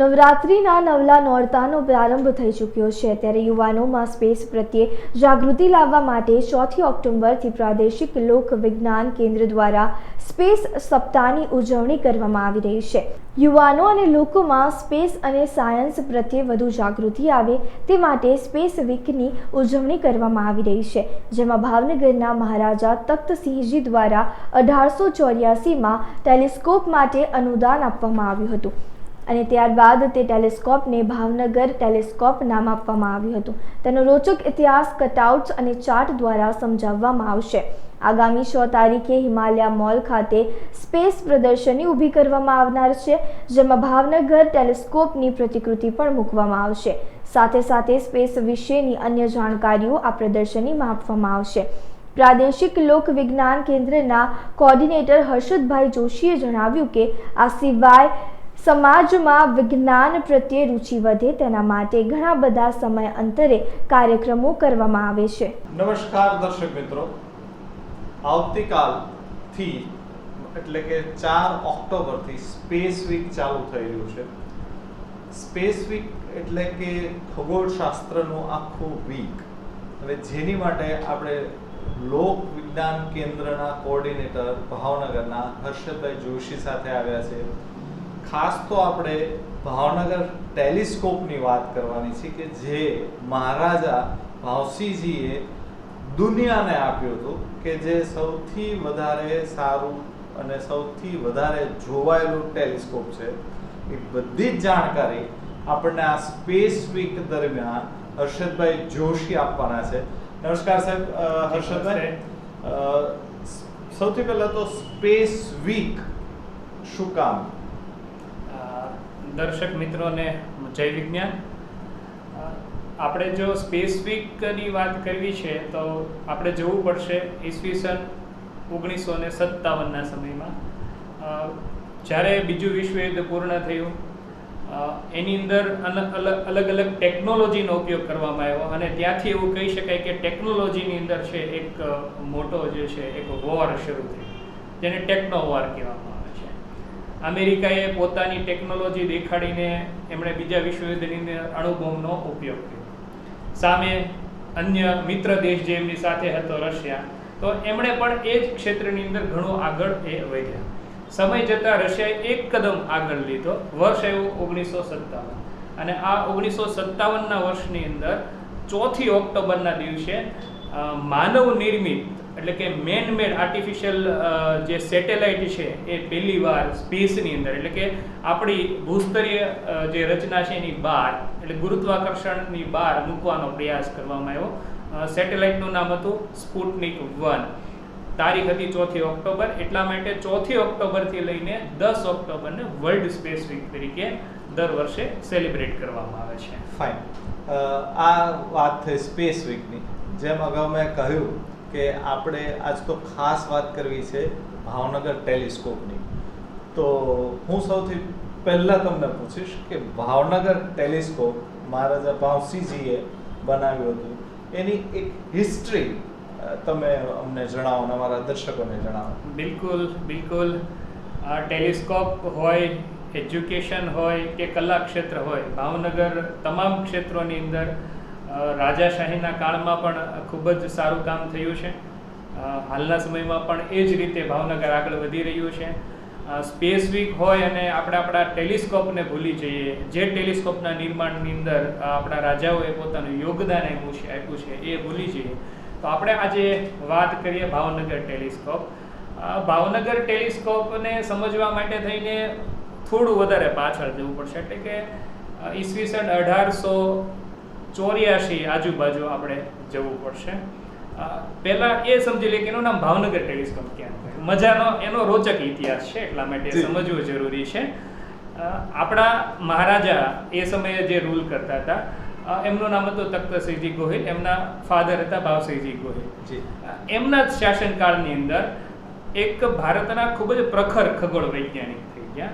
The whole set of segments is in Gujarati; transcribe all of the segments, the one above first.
નવરાત્રિના નવલા નોરતાનો પ્રારંભ થઈ ચૂક્યો છે. ત્યારે યુવાનોમાં સ્પેસ પ્રત્યે જાગૃતિ લાવવા માટે ચોથી ઓક્ટોબરથી પ્રાદેશિક લોક વિજ્ઞાન કેન્દ્ર દ્વારા સ્પેસ સપ્તાહની ઉજવણી કરવામાં આવી રહી છે. યુવાનો અને લોકોમાં સ્પેસ અને સાયન્સ પ્રત્યે વધુ જાગૃતિ આવે તે માટે સ્પેસ વીકની ઉજવણી કરવામાં આવી રહી છે. જેમાં ભાવનગરના મહારાજા તખ્તસિંહજી દ્વારા અઢારસો ચોર્યાસીમાં ટેલિસ્કોપ માટે અનુદાન આપવામાં આવ્યું હતું. અને ત્યારબાદ તે ટેલિસ્કોપને ભાવનગર ટેલિસ્કોપ નામ આપવામાં આવ્યું હતું. તેનો રોચક ઇતિહાસ કટઆઉટ્સ અને ચાર્ટ દ્વારા સમજાવવામાં આવશે. આગામી છ તારીખે હિમાલયા મોલ ખાતે સ્પેસ પ્રદર્શની ઊભી કરવામાં આવનાર છે, જેમાં ભાવનગર ટેલિસ્કોપની પ્રતિકૃતિ પણ મૂકવામાં આવશે. સાથે સાથે સ્પેસ વિશેની અન્ય જાણકારીઓ આ પ્રદર્શનીમાં આપવામાં આવશે. પ્રાદેશિક લોક વિજ્ઞાન કેન્દ્રના કોર્ડિનેટર હર્ષદભાઈ જોશીએ જણાવ્યું કે આ સિવાય સમાજમાં વિજ્ઞાન પ્રત્યે રુચિ વધે તેના માટે ઘણા બધા સમય અંતરે કાર્યક્રમો કરવામાં આવે છે. નમસ્કાર દર્શક મિત્રો. આવતીકાલથી, એટલે કે ચાર ઓક્ટોબરથી સ્પેસ વીક ચાલુ થઈ રહ્યું છે. સ્પેસ વીક એટલે કે ખગોળશાસ્ત્રનું આખું વીક. હવે જેની માટે આપણે લોક વિજ્ઞાન કેન્દ્રના કોઓર્ડિનેટર ભાવનગરના હર્ષદભાઈ જોશી સાથે આવ્યા છે. ખાસ તો આપણે ભાવનગર ટેલિસ્કોપની વાત કરવાની છે કે જે મહારાજા ભાવસિંહજીએ દુનિયાને આપ્યું હતું કે જે સૌથી વધારે સારું અને સૌથી વધારે જોવાયેલું ટેલિસ્કોપ છે. એ બધી જ જાણકારી આપણને આ સ્પેસ વીક દરમિયાન હર્ષદભાઈ જોશી આપવાના છે. નમસ્કાર સાહેબ હર્ષદભાઈ. સૌથી પહેલાં તો સ્પેસ વીક શું કામ? દર્શક મિત્રોને જય વિજ્ઞાન આપણે જો સ્પેસિફિકની વાત કરવી છે, તો આપણે જવું પડશે ઈસવીસન ઓગણીસો ને સત્તાવનના સમયમાં. જ્યારે બીજું વિશ્વયુદ્ધ પૂર્ણ થયું એની અંદર અલગ અલગ ટેકનોલોજીનો ઉપયોગ કરવામાં આવ્યો અને ત્યાંથી એવું કહી શકાય કે ટેકનોલોજીની અંદર છે એક મોટો જે છે, એક વોર શરૂ થઈ જેને ટેકનો વોર કહેવામાં અમેરિકાએ પોતાની ટેકનોલોજી દેખાડીને એમણે બીજા વિશ્વયુદ્ધની અણુબોમ્બનો ઉપયોગ કર્યો. સામે અન્ય મિત્ર દેશ જે એમની સાથે હતો, રશિયા, તો એમણે પણ એ જ ક્ષેત્રની અંદર ઘણું આગળ એ વધ્યા. સમય જતાં રશિયાએ એક કદમ આગળ લીધો, વર્ષ એવું ઓગણીસો સત્તાવન. અને આ ઓગણીસો સત્તાવનના વર્ષની અંદર ચોથી ઓક્ટોબરના દિવસે માનવ નિર્મિત એટલે કે મેન મેડ આર્ટિફિશિયલ જે સેટેલાઇટ છે, એ પહેલી વાર સ્પેસની અંદર, એટલે કે આપણી ભૂસ્તરીય જે રચના છે એની બહાર, એટલે ગુરુત્વાકર્ષણની બહાર મૂકવાનો પ્રયાસ કરવામાં આવ્યો. સેટેલાઇટનું નામ હતું સ્પુટનિક વન તારીખ હતી ચોથી ઓક્ટોબર, એટલા માટે ચોથી ઓક્ટોબરથી લઈને દસ ઓક્ટોબરને વર્લ્ડ સ્પેસ વીક તરીકે દર વર્ષે સેલિબ્રેટ કરવામાં આવે છે. ફાઇન આ વાત થઈ સ્પેસ વીકની જેમ અગાઉ મેં કહ્યું કે આપણે આજ તો ખાસ વાત કરવી છે ભાવનગર ટેલિસ્કોપની. તો હું સૌથી પહેલાં તમને પૂછીશ કે ભાવનગર ટેલિસ્કોપ મહારાજા ભાવસિંહજીએ બનાવ્યું હતું. એની એક હિસ્ટ્રી તમે અમને જણાવો અને અમારા દર્શકોને જણાવો. બિલકુલ બિલકુલ. આ ટેલિસ્કોપ હોય, એજ્યુકેશન હોય કે કલા ક્ષેત્ર હોય, ભાવનગર તમામ ક્ષેત્રોની અંદર રાજાશાહીના કાળમાં પણ ખૂબ જ સારું કામ થયું છે. હાલના સમયમાં પણ એ જ રીતે ભાવનગર આગળ વધી રહ્યું છે. સ્પેસ વીક હોય અને આપણે આપણા ટેલિસ્કોપને ભૂલી જઈએ. જે ટેલિસ્કોપના નિર્માણની અંદર આપણા રાજાઓએ પોતાનું યોગદાન આપ્યું છે આપ્યું છે, એ ભૂલી જઈએ. તો આપણે આજે વાત કરીએ ભાવનગર ટેલિસ્કોપ. ભાવનગર ટેલિસ્કોપને સમજવા માટે થઈને થોડું વધારે પાછળ જવું પડશે. એટલે કે ઈસવીસન અઢારસો ચોર્યાસી આજુબાજુ આપણે જવું પડશે. પહેલા એ સમજી લઈએ કે એનું નામ ભાવનગર ટેલિસ્કોપ ક્યાં. મજાનો એનો રોચક ઇતિહાસ છે એટલા માટે. સમજવું જરૂરી છે. આપણા મહારાજા એ સમયે જે રૂલ કરતા હતા એમનું નામ હતું તખ્તસિંહજી ગોહિલ એમના ફાધર હતા ભાવસિંહજી ગોહિલ. જી. એમના જ શાસનકાળની અંદર એક ભારતના ખૂબ જ પ્રખર ખગોળ વૈજ્ઞાનિક થઈ ગયા.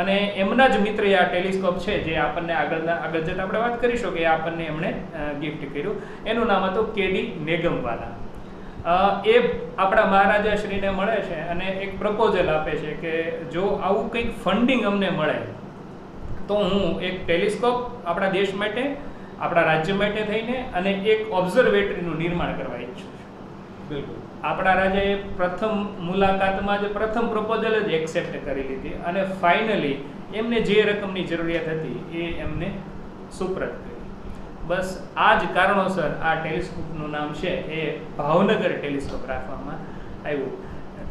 અને એમના જ મિત્ર આ ટેલિસ્કોપ છે, જે આપણને આગળના આગળ જતાં આપણે વાત કરીશું કે આપણને એમણે ગિફ્ટ કર્યું. એનું નામ હતું કેડી નેગમવાલા એ આપણા મહારાજા શ્રીને મળે છે અને એક પ્રપોઝલ આપે છે કે જો આવું કંઈક ફંડિંગ અમને મળે, તો હું એક ટેલિસ્કોપ આપણા દેશ માટે, આપણા રાજ્ય માટે થઈને અને એક ઓબ્ઝર્વેટરીનું નિર્માણ કરવા ઈચ્છું છું. બિલકુલ. આપણા રાજાએ પ્રથમ મુલાકાતમાં જ પ્રથમ પ્રપોઝલ જ એક્સેપ્ટ કરી લીધી અને ફાઇનલી એમને જે રકમની જરૂરિયાત હતી એ એમને સુપ્રત કરી. બસ આ જ કારણોસર આ ટેલિસ્કોપનું નામ છે એ ભાવનગર ટેલિસ્કોપ રાખવામાં આવ્યું.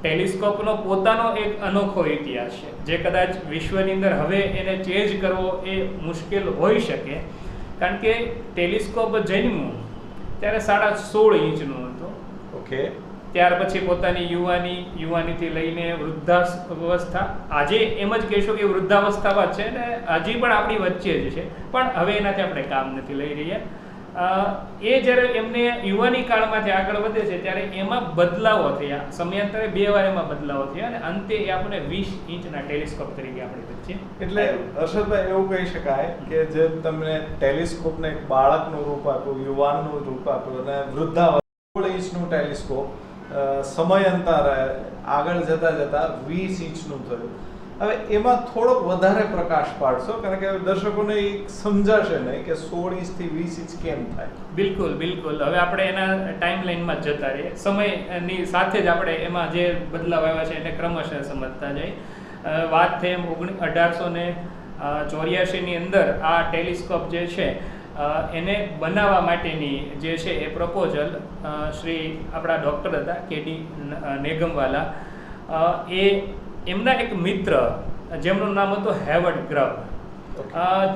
ટેલિસ્કોપનો પોતાનો એક અનોખો ઇતિહાસ છે. જે કદાચ વિશ્વની અંદર હવે એને ચેન્જ કરવો એ મુશ્કેલ હોઈ શકે. કારણ કે ટેલિસ્કોપ જન્મ્યું ત્યારે સાડા સોળ ઇંચનું હતું. ઓકે ત્યાર પછી પોતાની યુવાની, યુવાનીથી લઈને વૃદ્ધાવસ્થા. આજે એમ જ કહેશો કે વૃદ્ધાવસ્થામાં છે ને હજી પણ આપણી વચ્ચે જ છે. પણ હવે એનાથી આપણે કામ નથી લઈ રહ્યા. એ જ્યારે એમને યુવાની કાળમાંથી આગળ વધે છે, ત્યારે એમાં બદલાવો થયા. સમયાંતરે બે વાર એમાં બદલાવો થયા અને અંતે એ આપણે વીસ ઇંચના ટેલિસ્કોપ તરીકે આપણી વચ્ચે. એટલે હર્ષદભાઈ, એવું કહી શકાય કે જે તમને ટેલિસ્કોપને એક બાળકનું રૂપ આપ્યું, યુવાનનું રૂપ આપ્યું અને વૃદ્ધાવસ્થા ઇંચનું ટેલિસ્કોપ સમયાંતરે આગળ જતા જતા વીસ ઇંચનું થયું. હવે એમાં થોડોક વધારે પ્રકાશ પાડશો, કારણ કે દર્શકોને સમજાશે નહીં કે સોળ ઇંચથી વીસ ઇંચ કેમ થાય. બિલકુલ બિલકુલ. હવે આપણે એના ટાઈમ લાઈનમાં જ જતા રહીએ. સમયની સાથે જ આપણે એમાં જે બદલાવ આવ્યા છે એને ક્રમશઃ સમજતા જઈએ. વાત થઈ એમ ઓગણી અઢારસો ને ચોર્યાસીની અંદર આ ટેલિસ્કોપ જે છે એને બનાવવા માટેની જે છે એ પ્રપોઝલ શ્રી આપણા ડૉક્ટર હતા કેડી નેગમવાલા. એ એમના એક મિત્ર જેમનું નામ હતું હેવર્ડ ગ્રબ.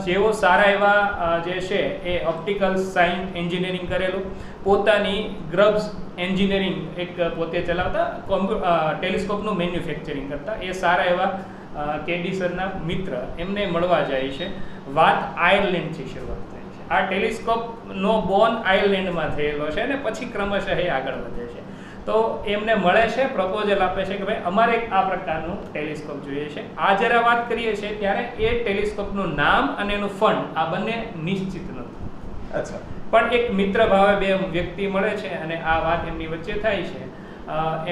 જેઓ સારા એવા જે છે એ ઓપ્ટિકલ સાયન્સ એન્જિનિયરિંગ કરેલું. પોતાની ગ્રબ્સ એન્જિનિયરિંગ એક પોતે ચલાવતા કોમ્પ્યુ ટેલિસ્કોપનું મેન્યુફેક્ચરિંગ કરતા. એ સારા એવા કેડી સરના મિત્ર. એમને મળવા જાય છે. વાત આયર્લેન્ડથી શરૂઆત આ ટેલિસ્કોપનો બોર્ન આયર્લેન્ડમાં થયેલો છે અને પછી ક્રમશઃ એ આગળ વધે છે. તો એમને મળે છે પ્રપોઝલ આપે છે કે ભાઈ અમારે આ પ્રકારનું ટેલિસ્કોપ જોઈએ છે. આ જ્યારે વાત કરીએ છીએ ત્યારે એ ટેલિસ્કોપનું નામ અને એનું ફંડ આ બંને નિશ્ચિત નથી. અચ્છા. પણ એક મિત્ર ભાવે બે વ્યક્તિ મળે છે અને આ વાત એમની વચ્ચે થાય છે.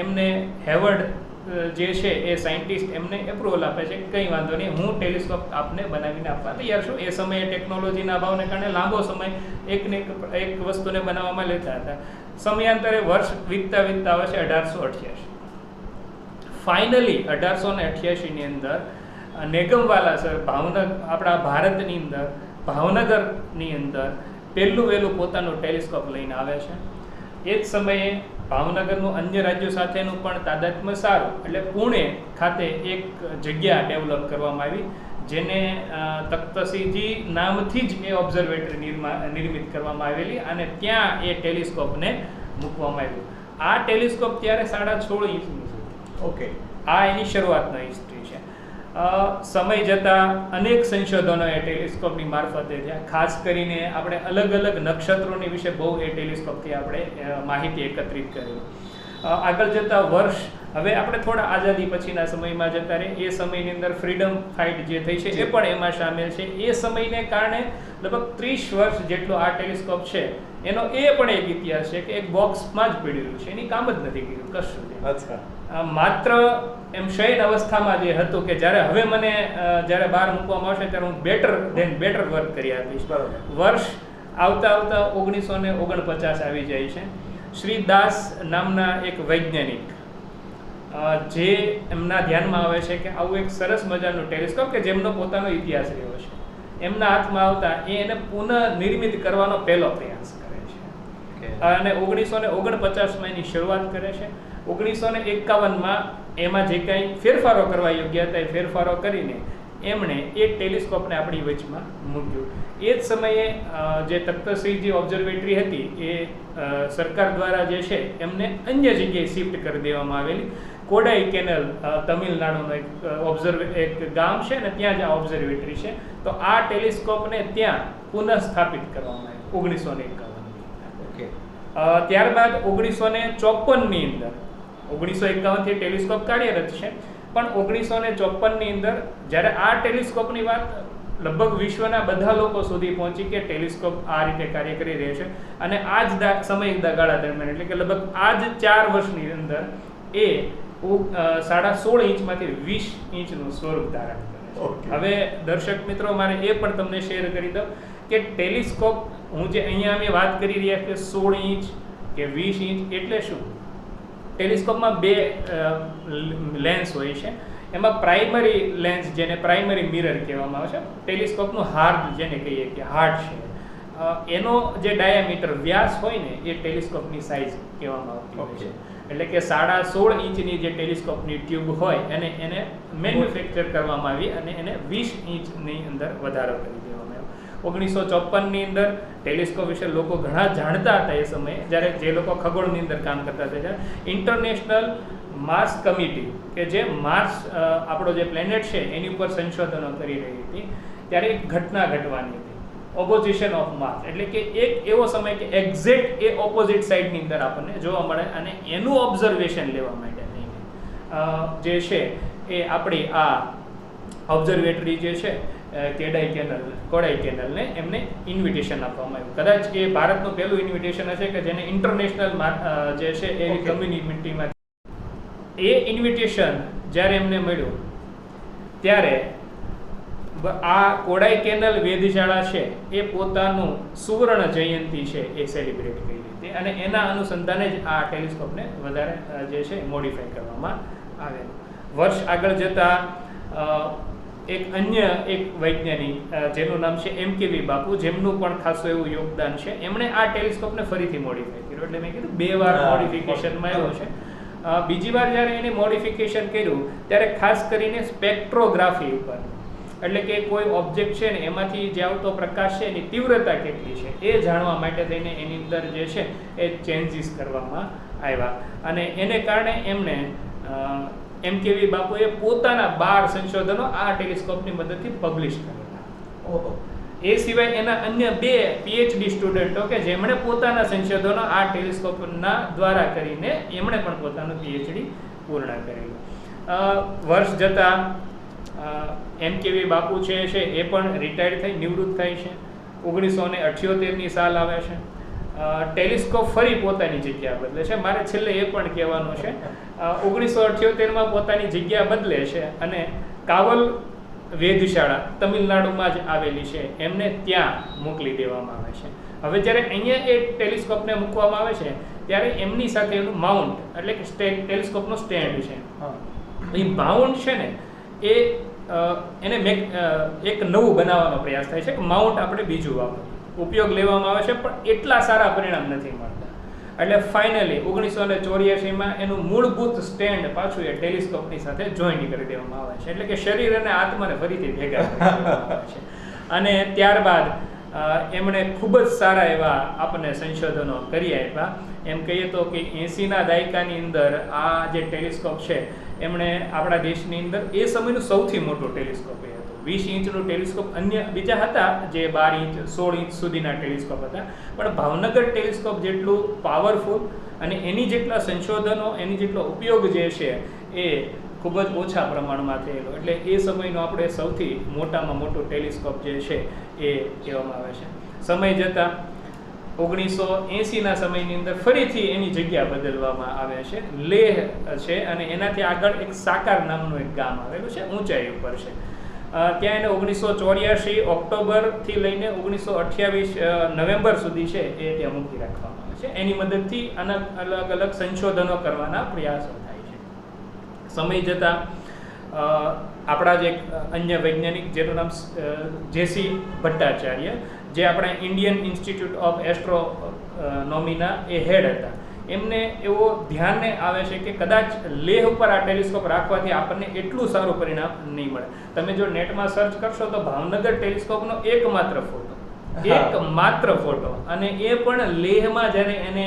એમને હેવર્ડ જે છે એ સાયન્ટિસ્ટ એમને એપ્રુવલ આપે છે. કંઈ વાંધો નહીં. હું ટેલિસ્કોપ આપને બનાવીને આપવા તૈયાર છું. એ સમયે ટેકનોલોજીના અભાવને કારણે લાંબો સમય એકને એક વસ્તુને બનાવવામાં લેતા હતા. સમયાંતરે વર્ષ વીતતા વીતતા આવે છે અઢારસો અઠ્યાસી. ફાઇનલી અઢારસો ને અઠ્યાસીની અંદર, નેગમવાલા સર ભાવનગર આપણા ભારતની અંદર, ભાવનગરની અંદર પહેલું વહેલું પોતાનું ટેલિસ્કોપ લઈને આવે છે. એ જ સમયે ભાવનગરનું અન્ય રાજ્યો સાથેનું પણ તાદાત્મ્ય સારું. એટલે પુણે ખાતે એક જગ્યા ડેવલપ કરવામાં આવી જેને તખ્તસિંહજી નામથી જ એ ઓબ્ઝર્વેટરી નિર્મા નિર્મિત કરવામાં આવેલી અને ત્યાં એ ટેલિસ્કોપને મૂકવામાં આવ્યું. આ ટેલિસ્કોપ ત્યારે સાડા સોળ ઇંચનું છે. ઓકે. આ એની શરૂઆતનો ઇંચ સમય જતાં અનેક સંશોધનો એ ટેલિસ્કોપની મારફતે થયા. ખાસ કરીને આપણે અલગ અલગ નક્ષત્રોની વિશે બહુ એ ટેલિસ્કોપથી આપણે માહિતી એકત્રિત કરી. આગળ જતા વર્ષ હવે આપણે થોડા આઝાદી પછીના સમયમાં જતા રહીએ. એ સમયની અંદર ફ્રીડમ ફાઇટ જે થઈ છે એ પણ એમાં સામેલ છે. એ સમયને કારણે લગભગ ત્રીસ વર્ષ જેટલો આ ટેલિસ્કોપ છે એનો એ પણ એક ઇતિહાસ છે કે એક બોક્સમાં જ પડેલું છે એની કામ જ નથી કર્યું કશું. અચ્છા માત્ર એમ શયન અવસ્થામાં જે હતું કે જ્યારે હવે મને જ્યારે બહાર મૂકવામાં આવશે ત્યારે હું બેટર ધેન બેટર વર્ક કરી આપીશ. વર્ષ આવતા આવતા ઓગણીસો ને ઓગણપચાસ આવી જાય છે શ્રી દાસ નામના એક વૈજ્ઞાનિક જે એમના ધ્યાનમાં આવે છે કે આવું એક સરસ મજાનું ટેલિસ્કોપ કે જેમનો પોતાનો ઇતિહાસ રહ્યો છે એમના હાથમાં આવતા એ એને પુનઃ નિર્મિત કરવાનો પહેલો પ્રયાસ કરે. અને ઓગણીસો ને ઓગણપચાસમાં એની શરૂઆત કરે છે. ઓગણીસો ને એકાવનમાં એમાં જે કાંઈ ફેરફારો કરવા યોગ્ય હતા એ ફેરફારો કરીને એમણે એ ટેલિસ્કોપને આપણી વચમાં મૂક્યું. એ જ સમયે જે તખ્તસિંહજી ઓબ્ઝર્વેટરી હતી એ સરકાર દ્વારા જે છે એમને અન્ય જગ્યાએ શિફ્ટ કરી દેવામાં આવેલી. કોડાઈ કેનલ તમિલનાડુનો એક ઓબ્ઝર્વે, એક ગામ છે ને ત્યાં જ આ ઓબ્ઝર્વેટરી છે. તો આ ટેલિસ્કોપને ત્યાં પુનઃસ્થાપિત કરવામાં આવ્યું, ઓગણીસો ને ત્યારબાદ ઓગણીસો ને ચોપનની અંદર ઓગણીસો એકાવનથી ટેલિસ્કોપ કાર્યરત છે પણ ઓગણીસો ને ચોપનની અંદર જ્યારે આ ટેલિસ્કોપની વાત લગભગ વિશ્વના બધા લોકો સુધી પહોંચી કે ટેલિસ્કોપ આ રીતે કાર્ય કરી રહ્યો છે. અને આ જ સમય ગાળા દરમિયાન એટલે કે લગભગ આ જ ચાર વર્ષની અંદર એ સાડા સોળ ઇંચમાંથી વીસ ઇંચનું સ્વરૂપ ધારણ કરે. હવે દર્શક મિત્રો મારે એ પણ તમને શેર કરી દઉં કે ટેલિસ્કોપ હું જે અહીંયા અમે વાત કરી રહ્યા કે સોળ ઇંચ કે વીસ ઇંચ એટલે શું? ટેલિસ્કોપમાં બે લેન્સ હોય છે. એમાં પ્રાઇમરી લેન્સ જેને પ્રાઇમરી મિરર કહેવામાં આવે છે ટેલિસ્કોપનું હાર્ડ જેને કહીએ કે હાર્ડ છે. એનો જે ડાયામીટર વ્યાસ હોય ને એ ટેલિસ્કોપની સાઇઝ કહેવામાં આવતી હોય છે. એટલે કે સાડા સોળ ઇંચની જે ટેલિસ્કોપની ટ્યુબ હોય અને એને મેન્યુફેક્ચર કરવામાં આવી અને એને વીસ ઇંચની અંદર વધારો કરી. દેવામાં આવ્યો ઓગણીસો ચોપનની અંદર ટેલિસ્કોપ વિશે લોકો ઘણા જાણતા હતા એ સમયે, જ્યારે જે લોકો ખગોળની અંદર કામ કરતા હતા. ઇન્ટરનેશનલ માર્સ કમિટી, કે જે માર્સ આપણો જે પ્લેનેટ છે, એની ઉપર સંશોધનો કરી રહી હતી, ત્યારે એક ઘટના ઘટવાની હતી. ઓપોઝિશન ઓફ માર્સ એટલે કે એક એવો સમય કે એક્ઝેક્ટ એ ઓપોઝિટ સાઈડની અંદર આપણને જોવા મળે અને એનું ઓબ્ઝર્વેશન લેવા માટે જે છે એ આપણી આ ઓબ્ઝર્વેટરી જે છે કેડાઈ કેનલ કોડાઈ કેનલને એમને ઇન્વિટેશન આપવામાં આવ્યું. કદાચ એ ભારતનું પહેલું ઇન્વિટેશન હશે કે જેને ઇન્ટરનેશનલ જે છે એવી. કમ્યુનિટીમાં એ ઇન્વિટેશન જ્યારે એમને મળ્યું ત્યારે આ કોડાઈ કેનલ વેધશાળા છે એ પોતાનું સુવર્ણ જયંતિ છે એ સેલિબ્રેટ કરી હતી. અને એના અનુસંધાને જ આ ટેલિસ્કોપને વધારે જે છે મોડિફાઈ કરવામાં આવેલું. વર્ષ આગળ જતા એક અન્ય એક વૈજ્ઞાનિક જેનું નામ છે એમ કે વી બાપુ જેમનું પણ ખાસું એવું યોગદાન છે. એમણે આ ટેલિસ્કોપને ફરીથી મોડિફાઈ કર્યું. એટલે મેં કીધું બે વાર મોડિફિકેશનમાં આવ્યો છે. બીજી વાર જ્યારે એને મોડિફિકેશન કર્યું ત્યારે ખાસ કરીને સ્પેક્ટ્રોગ્રાફી ઉપર. એટલે કે કોઈ ઓબ્જેક્ટ છે ને એમાંથી જે આવતો પ્રકાશ છે એની તીવ્રતા કેટલી છે એ જાણવા માટે થઈને એની અંદર જે છે એ ચેન્જીસ કરવામાં આવ્યા. અને એને કારણે એમણે એમ કેવી બાપુએ પોતાના બાર સંશોધનો આ ટેલિસ્કોપની મદદથી પબ્લિશ કરેલા ઓહો. એ સિવાય એના અન્ય બે પીએચડી સ્ટુડન્ટો કે જેમણે પોતાના સંશોધનો આ ટેલિસ્કોપના દ્વારા કરીને એમણે પણ પોતાનું પીએચડી પૂર્ણ કરેલું વર્ષ જતાં એમ કેવી બાપુ છે છે એ પણ રિટાયર્ડ થઈ નિવૃત્ત થાય છે. ઓગણીસો ને અઠ્યોતેરની સાલ આવે છે. ટેલિસ્કોપ ફરી પોતાની જગ્યા બદલે છે. મારે છેલ્લે એ પણ કહેવાનું છે ઓગણીસો અઠ્યોતેરમાં પોતાની જગ્યા બદલે છે અને કાવલ વેધશાળા તમિલનાડુમાં જ આવેલી છે. એમને ત્યાં મોકલી દેવામાં આવે છે. હવે જ્યારે અહીંયા એ ટેલિસ્કોપને મૂકવામાં આવે છે ત્યારે એમની સાથે એનું માઉન્ટ એટલે કે ટેલિસ્કોપનો સ્ટેન્ડ છે. હા. એ માઉન્ટ છે ને એ એને મેક એક નવું બનાવવાનો પ્રયાસ થાય છે કે માઉન્ટ આપણે બીજું વાપરીએ. ઉપયોગ લેવામાં આવે છે પણ એટલા સારા પરિણામ નથી મળતા. એટલે ફાઇનલી ઓગણીસો ને ચોર્યાસીમાં એનું મૂળભૂત સ્ટેન્ડ પાછું એ ટેલિસ્કોપની સાથે જોઈન્ટ કરી દેવામાં આવે છે. એટલે કે શરીર અને આત્માને ફરીથી ભેગા છે. અને ત્યારબાદ એમણે ખૂબ જ સારા એવા આપણને સંશોધનો કરી આપ્યા. એમ કહીએ તો કે એંસીના દાયકાની અંદર આ જે ટેલિસ્કોપ છે, એમણે આપણા દેશની અંદર એ સમયનું સૌથી મોટું ટેલિસ્કોપ એ વીસ ઇંચનું ટેલિસ્કોપ અન્ય બીજા હતા જે બાર ઇંચ, સોળ ઇંચ સુધીના ટેલિસ્કોપ હતા. પણ ભાવનગર ટેલિસ્કોપ જેટલું પાવરફુલ અને એની જેટલા સંશોધનો, એની જેટલો ઉપયોગ જે છે એ ખૂબ જ ઓછા પ્રમાણમાં થયેલો. એટલે એ સમયનો આપણે સૌથી મોટામાં મોટો ટેલિસ્કોપ જે છે એ કહેવામાં આવે છે. સમય જતાં ઓગણીસો એંસીના સમયની અંદર ફરીથી એની જગ્યા બદલવામાં આવે છે. લેહ છે અને એનાથી આગળ એક સાકાર નામનું એક ગામ આવેલું છે, ઊંચાઈ ઉપર છે. ત્યાં એને ઓગણીસો ચોર્યાસી ઓક્ટોબરથી લઈને ઓગણીસો અઠ્યાવીસ નવેમ્બર સુધી છે એ ત્યાં મૂકી રાખવામાં આવે છે. એની મદદથી આના અલગ અલગ સંશોધનો કરવાના પ્રયાસો થાય છે. સમય જતાં આપણા જે અન્ય વૈજ્ઞાનિક, જેનું નામ જેસી ભટ્ટાચાર્ય, જે આપણા ઇન્ડિયન ઇન્સ્ટિટ્યૂટ ઓફ એસ્ટ્રોનોમીના એ હેડ હતા એમને એવો ધ્યાનને આવે છે કે કદાચ લેહ ઉપર આ ટેલિસ્કોપ રાખવાથી આપણને એટલું સારું પરિણામ નહીં મળે. તમે જો નેટમાં સર્ચ કરશો તો ભાવનગર ટેલિસ્કોપનો એકમાત્ર ફોટો એકમાત્ર ફોટો અને એ પણ લેહમાં જ્યારે એને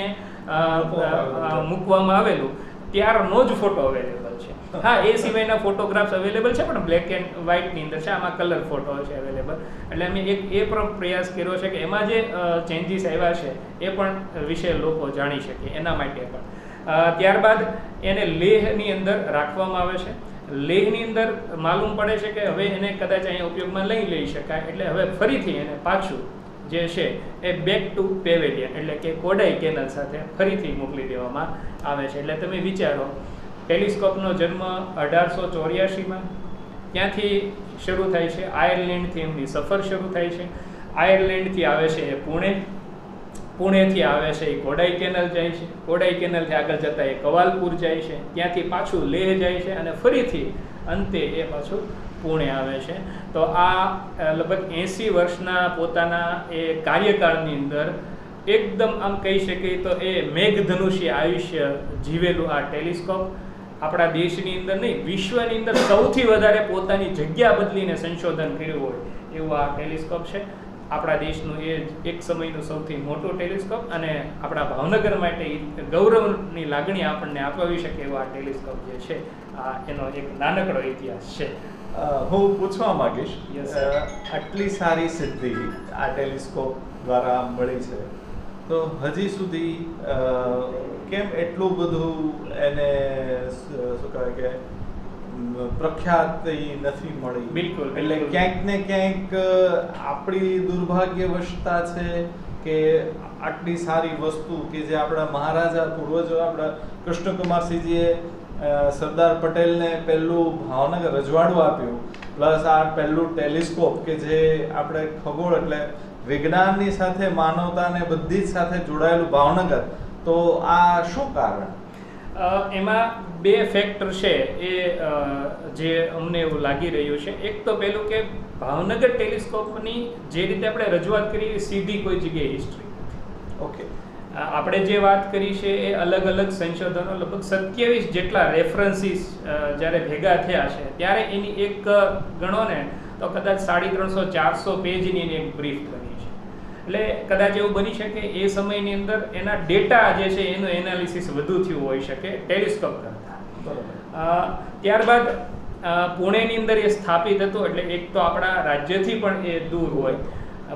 મૂકવામાં આવેલું ત્યારનો જ ફોટો અવેલેબલ છે. હા. એ સિવાયના ફોટોગ્રાફ્સ અવેલેબલ છે પણ બ્લેક એન્ડ વ્હાઇટની અંદર છે આમાં કલર ફોટો છે અવેલેબલ એટલે અમે એક એ પણ પ્રયાસ કર્યો છે કે એમાં જે ચેન્જીસ આવ્યા છે એ પણ વિશે લોકો જાણી શકે એના માટે પણ. ત્યારબાદ એને લેહની અંદર રાખવામાં આવે છે. લેહની અંદર માલુમ પડે છે કે હવે એને કદાચ અહીંયા ઉપયોગમાં લઈ લઈ શકાય એટલે હવે ફરીથી એને પાછું જે છે એ બેક ટુ પેવેલિયન એટલે કે કોડાઈ કેનલ સાથે ફરીથી મોકલી દેવામાં આવે છે. એટલે તમે વિચારો ટેલિસ્કોપનો જન્મ અઢારસો ચોર્યાસીમાં ત્યાંથી શરૂ થાય છે? આયર્લેન્ડથી એમની સફર શરૂ થાય છે. આયર્લેન્ડથી આવે છે એ પુણે. પુણેથી આવે છે એ કોડાઈ કેનલ જાય છે. કોડાઈ કેનલથી આગળ જતાં એ કવાલપુર જાય છે. ત્યાંથી પાછું લેહ જાય છે અને ફરીથી અંતે એ પાછું પુણે આવે છે. તો આ લગભગ એંસી વર્ષના પોતાના એ કાર્યકાળની અંદર એકદમ આમ કહી શકીએ તો એ મેઘધનુષી આયુષ્ય જીવેલું આ ટેલિસ્કોપ આપણા દેશની અંદર નહીં, વિશ્વની અંદર સૌથી વધારે પોતાની જગ્યા બદલીને સંશોધન કર્યું હોય એવું આ ટેલિસ્કોપ છે. આપણા દેશનું એ એક સમયનું સૌથી મોટું ટેલિસ્કોપ અને આપણા ભાવનગર માટે ગૌરવની લાગણી આપણને અપાવી શકે એવો આ ટેલિસ્કોપ જે છે, આ એનો એક નાનકડો ઇતિહાસ છે. હું પૂછવા માંગીશ આટલી સારી સિદ્ધિ આ ટેલિસ્કોપ દ્વારા મળી છે. તો હજી સુધી કેમ એટલું બધું એને શું કહેવાય કે પ્રખ્યાત નથી મળી? બિલકુલ, એટલે ક્યાંક ને ક્યાંક આપણી દુર્ભાગ્યવશતા છે કે આટલી સારી વસ્તુ કે જે આપણા મહારાજા પૂર્વજો આપણા કૃષ્ણકુમારસિંહજીએ સરદાર પટેલને પહેલું ભાવનગર રજવાડું આપ્યું. પ્લસ આ પહેલું ટેલિસ્કોપ કે જે આપણે ખગોળ એટલે વિજ્ઞાનની સાથે માનવતાને બધી જ સાથે જોડાયેલું ભાવનગર. તો આ શું કારણ? એમાં બે ફેક્ટર છે એ જે અમને એવું લાગી રહ્યું છે. એક તો પહેલું કે ભાવનગર ટેલિસ્કોપની જે રીતે આપણે રજૂઆત કરી સીધી કોઈ જગ્યાએ હિસ્ટ્રી ઓકે આપણે જે વાત કરી છે એ અલગ અલગ સંશોધનો લગભગ સત્યાવીસ જેટલા રેફરન્સીસ જ્યારે ભેગા થયા છે ત્યારે એની એક ગણો ને તો કદાચ સાડી ત્રણસો ચારસો પેજની એની એક બ્રીફ બની છે. એટલે કદાચ એવું બની શકે એ સમયની અંદર એના ડેટા જે છે એનું એનાલિસિસ વધુ થયું હોઈ શકે ટેલિસ્કોપ કરતાં. ત્યારબાદ પુણેની અંદર એ સ્થાપિત હતું એટલે એક તો આપણા રાજ્યથી પણ એ દૂર હોય.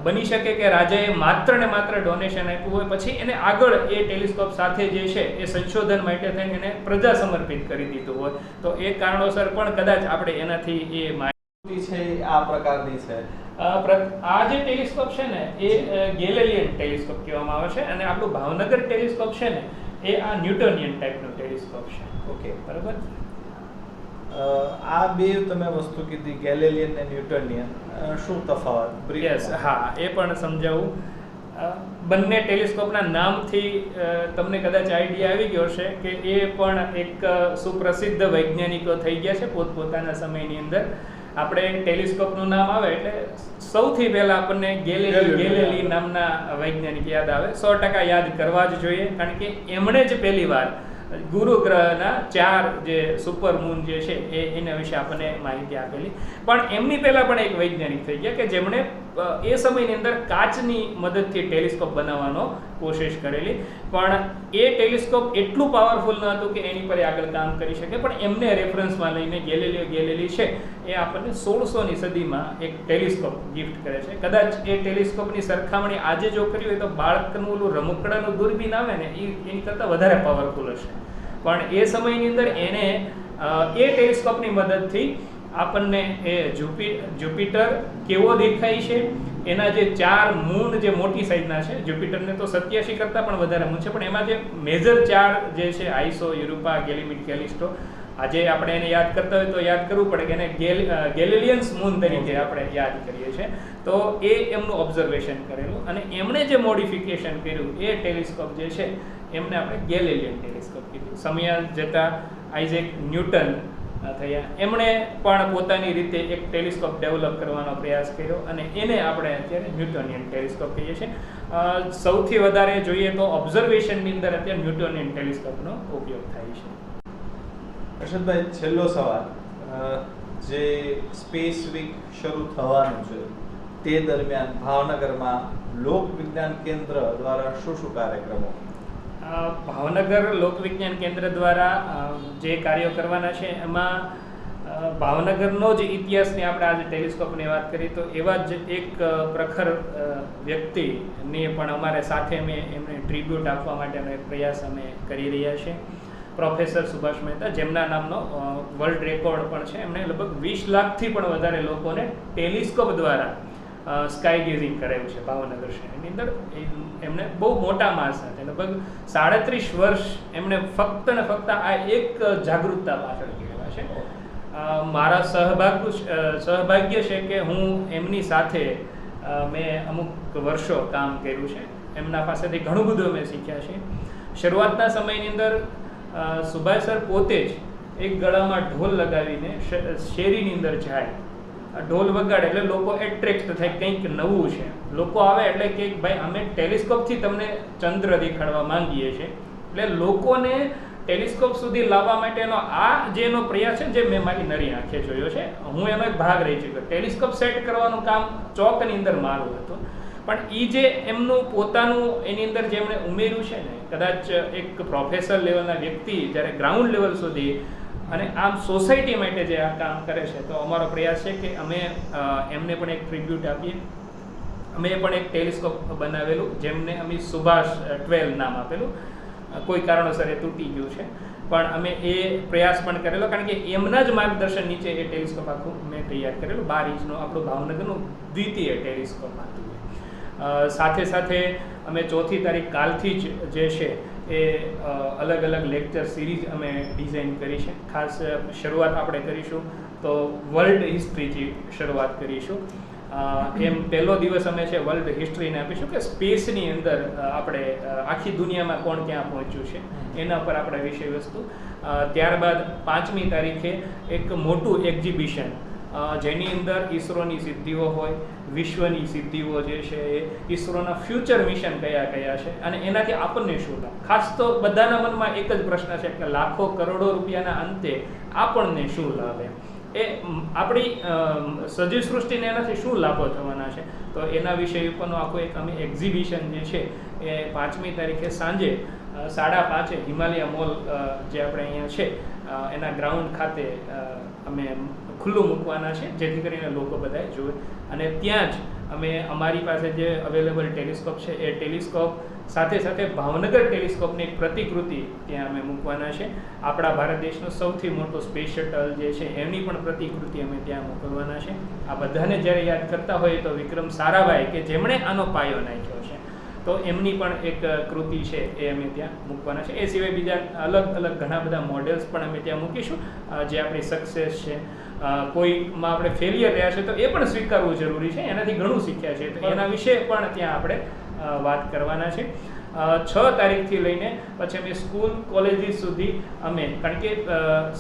બની શકે કે રાજાએ માત્ર ને માત્ર ડોનેશન આપ્યું હોય પછી એને આગળ એ ટેલિસ્કોપ સાથે જે છે એ સંશોધન માટે થઈને એને પ્રજા સમર્પિત કરી દીધું હોય. તો એ કારણોસર પણ કદાચ આપણે એનાથી એ માહિતી છે આ પ્રકારની છે. આ જે ટેલિસ્કોપ છે ને એ ગેલેલિયન ટેલિસ્કોપ કહેવામાં આવે છે અને આપણું ભાવનગર ટેલિસ્કોપ છે ને એ આ ન્યૂટોનિયન ટાઈપનું ટેલિસ્કોપ છે. ઓકે બરાબર? આ બે તમે વસ્તુ કીધી ગેલેલિયન અને ન્યૂટનિયન. શું તફાવત? યસ હા એ પણ સમજાવું. બંને ટેલિસ્કોપના નામથી તમને કદાચ આઈડિયા આવી ગયો છે કે એ પણ એક સુપ્રસિદ્ધ વૈજ્ઞાનિકો થઈ ગયા છે પોતપોતાના સમયની અંદર. આપણે ટેલિસ્કોપનું નામ આવે એટલે સૌથી પહેલાં આપણને ગેલેલી. ગેલેલી નામના વૈજ્ઞાનિક યાદ આવે. સો ટકા યાદ કરવા જ જોઈએ કારણ કે એમણે જ પહેલી વાર ગુરુ ગ્રહના ચાર જે સુપર મૂન જે છે એ એના વિશે આપણને માહિતી આપેલી. પણ એમની પહેલાં પણ એક વૈજ્ઞાનિક થઈ ગયા કે જેમણે એ સમયની અંદર કાચની મદદથી ટેલિસ્કોપ બનાવવાનો કોશિશ કરેલી. પણ એ ટેલિસ્કોપ એટલું પાવરફુલ ન હતું કે એની પર આગળ કામ કરી શકે. પણ એમને રેફરન્સમાં લઈને ગેલેલિયો ગેલેલી છે, એ આપણને સોળસોની સદીમાં એક ટેલિસ્કોપ ગિફ્ટ કરે છે. કદાચ એ ટેલિસ્કોપની સરખામણી આજે જો કરી હોય તો બાળકનું ઓલું રમકડાનું દૂરબીન આવે ને એ એની કરતાં વધારે પાવરફુલ હશે. પણ એ સમયની અંદર એને એ ટેલિસ્કોપની મદદથી આપણને એ જુપી, જુપિટર કેવો દેખાય છે એના જે ચાર મૂન જે મોટી સાઈઝના છે જુપિટરને તો સત્યાસી કરતાં પણ વધારે મૂન છે પણ એમાં જે મેજર ચાર જે છે આઈસો યુરોપા ગેલિમિટ ગેલિસ્ટો આજે આપણે એને યાદ કરતા હોય તો યાદ કરવું પડે કે એને ગેલ ગેલિલિયન્સ મૂન તરીકે આપણે યાદ કરીએ છીએ. તો એ એમનું ઓબ્ઝર્વેશન કરેલું અને એમણે જે મોડિફિકેશન કર્યું એ ટેલિસ્કોપ જે છે એમને આપણે ગેલિલિયન ટેલિસ્કોપ કીધું. સમય જતાં આઇઝેક ન્યૂટન થયા. એમણે પણ પોતાની રીતે એક ટેલિસ્કોપ ડેવલપ કરવાનો પ્રયાસ કર્યો અને એને આપણે અત્યારે ન્યૂટોનિયન ટેલિસ્કોપ કહીએ છીએ. સૌથી વધારે જોઈએ તો ઓબ્ઝર્વેશનની અંદર અત્યારે ન્યૂટોનિયન ટેલિસ્કોપનો ઉપયોગ થાય છે. હર્ષદભાઈ, છેલ્લો સવાલ. જે સ્પેસ વીક શરૂ થવાનું છે, તે દરમિયાન ભાવનગરમાં લોક વિજ્ઞાન કેન્દ્ર દ્વારા શું શું કાર્યક્રમો ભાવનગર લોકવિજ્ઞાન કેન્દ્ર દ્વારા જે કાર્યો કરવાના છે, એમાં ભાવનગરનો જ ઇતિહાસની આપણે આજે ટેલિસ્કોપની વાત કરી, તો એવા જ એક પ્રખર વ્યક્તિને પણ અમારે સાથે અમે એમને ટ્રીબ્યુટ આપવા માટેનો એક પ્રયાસ અમે કરી રહ્યા છીએ. પ્રોફેસર સુભાષ મહેતા, જેમના નામનો વર્લ્ડ રેકોર્ડ પણ છે. એમણે લગભગ વીસ લાખથી પણ વધારે લોકોને ટેલિસ્કોપ દ્વારા સ્કાય ગેઝિંગ કરાયું છે ભાવનગર શહેરની અંદર. એમને બહુ મોટા માસ સાથે. લગભગ સાડત્રીસ વર્ષ એમણે ફક્ત ને ફક્ત આ એક જાગૃતતા પાછળ કેળવા છે. મારા સહભાગ સહભાગ્ય છે કે હું એમની સાથે મેં અમુક વર્ષો કામ કર્યું છે. એમના પાસેથી ઘણું બધું અમે શીખ્યા છે શરૂઆતના સમયની અંદર અ, સુભાષ સર પોતે જ એક ગળામાં ઢોલ લગાવીને શેરીની અંદર જાય. ઢોલ વગાડે એટલે લોકો એટ્રેક્ટ થાય, કંઈક નવું છે. લોકો આવે એટલે કે ભાઈ, અમે ટેલિસ્કોપથી તમને ચંદ્ર દેખાડવા માંગીએ છીએ. એટલે લોકોને ટેલિસ્કોપ સુધી લાવવા માટેનો આ જે એનો પ્રયાસ છે જે મેં મારી નરી આંખે જોયો છે, હું એનો એક ભાગ રહી ચૂક્યો. ટેલિસ્કોપ સેટ કરવાનું કામ ચોકની અંદર મારું હતું. પણ એ જે એમનું પોતાનું, એની અંદર જે એમણે ઉમેર્યું છે ને, કદાચ એક પ્રોફેસર લેવલના વ્યક્તિ જ્યારે ગ્રાઉન્ડ લેવલ સુધી અને આમ સોસાયટી માટે જે આ કામ કરે છે, તો અમારો પ્રયાસ છે કે અમે એમને પણ એક ટ્રીબ્યુટ આપીએ. અમે પણ એક ટેલિસ્કોપ બનાવેલું, જેમને અમે સુભાષ ટ્વેલ્વ નામ આપેલું. કોઈ કારણોસર એ તૂટી ગયું છે. પણ અમે એ પ્રયાસ પણ કરેલો, કારણ કે એમના જ માર્ગદર્શન નીચે એ ટેલિસ્કોપ આખું મેં તૈયાર કરેલું. બાર ઇંચનું આપણું ભાવનગરનું દ્વિતીય ટેલિસ્કોપ હતું સાથે સાથે અમે ચોથી તારીખ કાલથી જ જે છે એ અલગ અલગ લેક્ચર સિરીઝ અમે ડિઝાઇન કરી છે. ખાસ શરૂઆત આપણે કરીશું તો વર્લ્ડ હિસ્ટ્રીથી શરૂઆત કરીશું. એમ પહેલો દિવસ અમે છે વર્લ્ડ હિસ્ટ્રીને આપીશું કે સ્પેસની અંદર આપણે આખી દુનિયામાં કોણ ક્યાં પહોંચ્યું છે. એના પર આપણે વિષય વસ્તુ ત્યારબાદ પાંચમી તારીખે એક મોટું એક્ઝિબિશન જેની અંદર ઈસરોની સિદ્ધિઓ હોય, વિશ્વની સિદ્ધિઓ જે છે એ ઈસરોના ફ્યુચર મિશન કયા કયા છે અને એનાથી આપણને શું લાભ? ખાસ તો બધાના મનમાં એક જ પ્રશ્ન છે કે લાખો કરોડો રૂપિયાના અંતે આપણને શું લાભ એમ? એ આપણી સજીવ સૃષ્ટિને એનાથી શું લાભો થવાના છે? તો એના વિષય ઉપરનું આખું એક અમે એક્ઝિબિશન જે છે એ પાંચમી તારીખે સાંજે સાડા પાંચે હિમાલય મોલ જે આપણે અહીંયા છે એના ગ્રાઉન્ડ ખાતે અમે ખુલ્લું મૂકવાના છે, જેથી કરીને લોકો બધાએ જોવે અને ત્યાં જ અમે અમારી પાસે જે અવેલેબલ ટેલિસ્કોપ છે, એ ટેલિસ્કોપ સાથે સાથે ભાવનગર ટેલિસ્કોપની એક પ્રતિકૃતિ ત્યાં અમે મૂકવાના છે. આપણા ભારત દેશનો સૌથી મોટો સ્પેસ શટલ જે છે, એની પણ પ્રતિકૃતિ અમે ત્યાં મોકલવાના છે. આ બધાને જ્યારે યાદ કરતા હોઈએ તો વિક્રમ સારાભાઈ કે જેમણે આનો પાયો નાખ્યો છે. તો એમની પણ એક કૃતિ છે, એ અમે ત્યાં મૂકવાના છે. એ સિવાય બીજા અલગ અલગ ઘણા બધા મોડેલ્સ પણ અમે ત્યાં મૂકીશું જે આપણી સક્સેસ છે. કોઈમાં આપણે ફેલિયર રહ્યા છે તો એ પણ સ્વીકારવું જરૂરી છે. એનાથી ઘણું શીખ્યા છે. તો એના વિશે પણ ત્યાં આપણે વાત કરવાના છે. છ તારીખથી લઈને પછી અમે સ્કૂલ કોલેજીસ સુધી અમે કારણ કે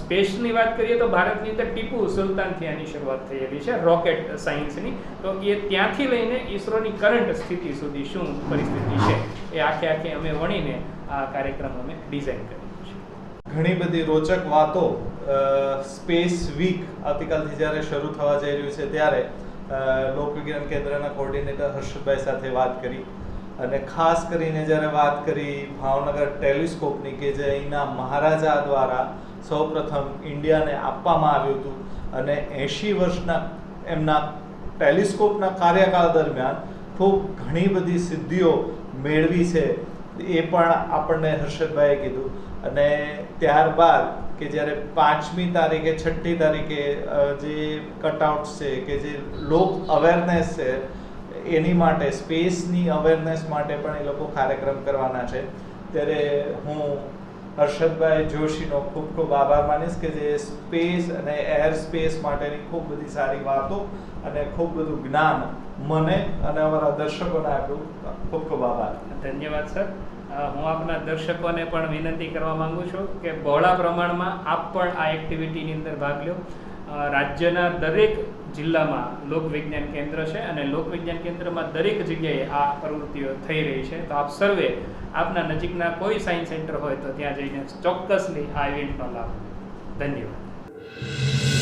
સ્પેસની વાત કરીએ તો ભારતની અંદર ટીપુ સુલતાનથી આની શરૂઆત થયેલી છે રોકેટ સાયન્સની તો એ ત્યાંથી લઈને ઈસરોની કરંટ સ્થિતિ સુધી શું પરિસ્થિતિ છે એ આખે આખે અમે વણીને આ કાર્યક્રમ અમે ડિઝાઇન કર્યો છે. ઘણી બધી રોચક વાતો સ્પેસ વીક આવતીકાલથી જ્યારે શરૂ થવા જઈ રહ્યું છે ત્યારે લોકવિજ્ઞાન કેન્દ્રના કોર્ડિનેટર હર્ષદભાઈ સાથે વાત કરી. અને ખાસ કરીને જ્યારે વાત કરી ભાવનગર ટેલિસ્કોપની કે જે અહીંના મહારાજા દ્વારા સૌપ્રથમ ઇન્ડિયાને આપવામાં આવ્યું હતું અને એંશી વર્ષના એમના ટેલિસ્કોપના કાર્યકાળ દરમિયાન ખૂબ ઘણી બધી સિદ્ધિઓ મેળવી છે, એ પણ આપણને હર્ષદભાઈએ કીધું. અને ત્યારબાદ કે જ્યારે પાંચમી તારીખે, છઠ્ઠી તારીખે જે કટઆઉટ્સ છે કે જે લોક અવેરનેસ છે, એની માટે, સ્પેસની અવેરનેસ માટે પણ એ લોકો કાર્યક્રમ કરવાના છે. ત્યારે હું હર્ષદભાઈ જોશીનો ખૂબ ખૂબ આભાર માનીશ કે જે સ્પેસ અને એર સ્પેસ માટેની ખૂબ બધી સારી વાતો અને ખૂબ બધું જ્ઞાન મને અને અમારા દર્શકોને આપ્યું. ખૂબ ખૂબ આભાર. ધન્યવાદ, સર. હું આપના દર્શકોને પણ વિનંતી કરવા માંગુ છું કે બહોળા પ્રમાણમાં આપ પણ આ એક્ટિવિટીની અંદર ભાગ લો. રાજ્યના દરેક જિલ્લામાં લોકવિજ્ઞાન કેન્દ્ર છે અને લોકવિજ્ઞાન કેન્દ્રમાં દરેક જગ્યાએ આ પ્રવૃત્તિઓ થઈ રહી છે. તો આપ સર્વે આપના નજીકના કોઈ સાયન્સ સેન્ટર હોય તો ત્યાં જઈને ચોક્કસલી આ ઇવેન્ટનો લાભ. ધન્યવાદ.